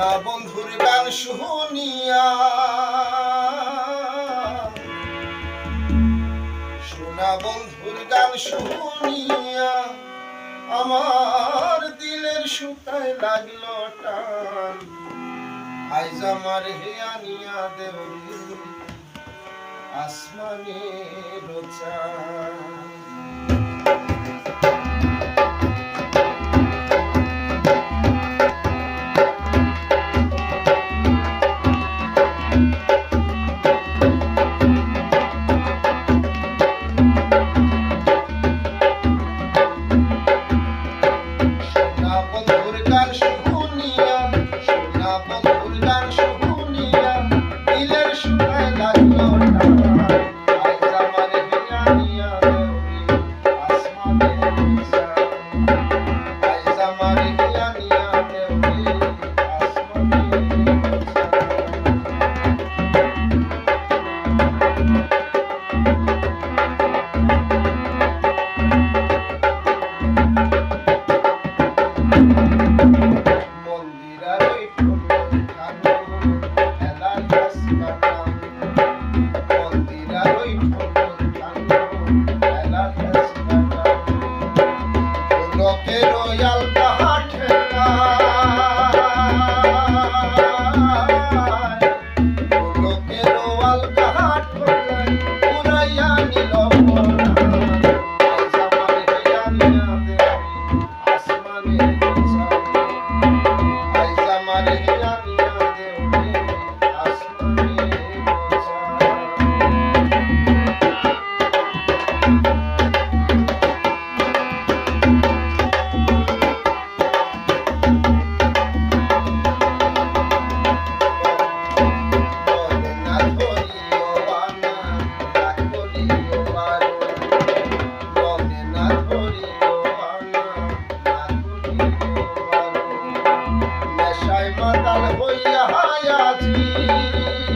না বন্ধুর গান শুনিয়া। শোনা বন্ধুর গান শুনিয়া আমার দিলের সুতায় লাগল টান। আইজ আমার হেয়ানিয়া দেব আসমানে রোচা